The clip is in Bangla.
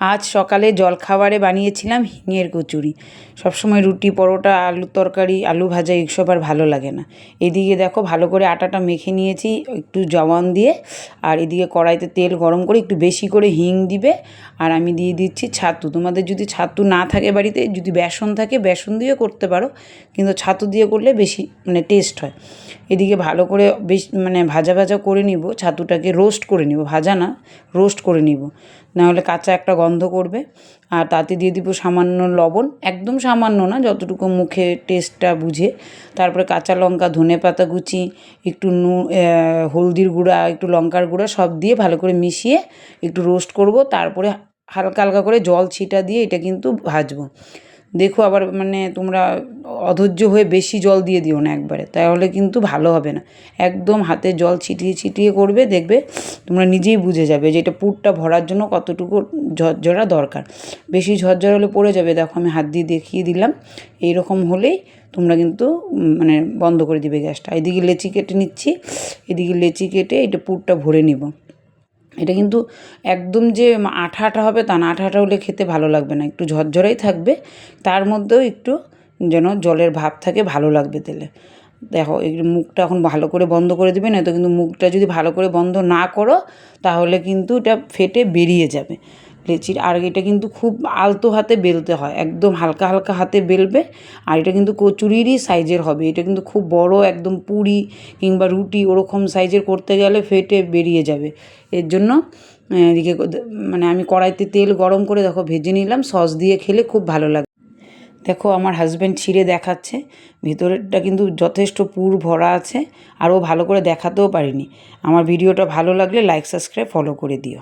আজ সকালে জলখাবারে বানিয়েছিলাম হিঙের কচুরি। সবসময় রুটি, পরোটা, আলুর তরকারি, আলু ভাজা এইসব আর ভালো লাগে না। এদিকে দেখো ভালো করে আটাটা মেখে নিয়েছি, একটু জওয়ান দিয়ে। আর এদিকে কড়াইতে তেল গরম করে একটু বেশি করে হিং দিবে। আর আমি দিয়ে দিচ্ছি ছাতু। তোমাদের যদি ছাতু না থাকে বাড়িতে, যদি বেসন থাকে, বেসন দিয়ে করতে পারো। কিন্তু ছাতু দিয়ে করলে বেশি মানে টেস্ট হয়। এদিকে ভালো করে বেশ মানে ভাজা ভাজা করে নিব। ছাতুটাকে রোস্ট করে নিব। ভাজা না রোস্ট করে নিব। নাহলে কাঁচা একটা গন্ধ করবে। আর তাতে দিয়ে দিব সামান্য লবণ। একদম সামান্য না, যতটুকু মুখে টেস্টটা বুঝে। তারপরে কাঁচা লঙ্কা, ধনে পাতা কুচি, একটু নু হলদির গুঁড়া, একটু লঙ্কার গুঁড়া সব দিয়ে ভালো করে মিশিয়ে একটু রোস্ট করব। তারপরে হালকা হালকা করে জল ছিটা দিয়ে এটা কিন্তু ভাজবো। দেখো আবার মানে তোমরা অধৈর্য হয়ে বেশি জল দিয়ে দিও না একবারে, তাহলে কিন্তু ভালো হবে না। একদম হাতে জল ছিটিয়ে ছিটিয়ে করবে, দেখবে তোমরা নিজেই বুঝে যাবে যে এটা পুরটা ভরার জন্য কতটুকু ঝরঝরা দরকার। বেশি ঝরঝরা হলে পড়ে যাবে, দেখো আমি হাত দিয়ে দেখিয়ে দিলাম। এই রকম হলেই তোমরা কিন্তু মানে বন্ধ করে দিবে গ্যাসটা। এদিকে লেচি কেটে নিচ্ছি, এদিকে লেচি কেটে এটা পুরটা ভরে নিব। এটা কিন্তু একদম যে আঠা আঠা হবে তা না আঠা আঠা হলে খেতে ভালো লাগবে না, একটু ঝরঝরাই থাকবে, তার মধ্যেও একটু যেন জলের ভাব থাকে, ভালো লাগবে তেলে। দেখো, এই মুখটা এখন ভালো করে বন্ধ করে দেবে না তো কিন্তু মুখটা যদি ভালো করে বন্ধ না করো, তাহলে কিন্তু এটা ফেটে বেরিয়ে যাবে। লেচির আর এটা কিন্তু খুব আলতো হাতে বেলতে হয়, একদম হালকা হালকা হাতে বেলবে, আর এটা কিন্তু কচুরিরই সাইজের হবে, এটা কিন্তু খুব বড়, একদম পুরি কিংবা রুটি ওরকম সাইজের করতে গেলে ফেটে বেরিয়ে যাবে। এর জন্য, এদিকে মানে আমি কড়াইতে তেল গরম করে দেখো ভেজে নিলাম, সস দিয়ে খেলে খুব ভালো লাগে। দেখো আমার হাজব্যান্ড ছিঁড়ে দেখাচ্ছে, ভিতরেরটা কিন্তু যথেষ্ট পুর ভরা আছে আরও ভালো করে দেখাতেও পারিনি। আমার ভিডিওটা ভালো লাগলে লাইক সাবস্ক্রাইব ফলো করে দিও।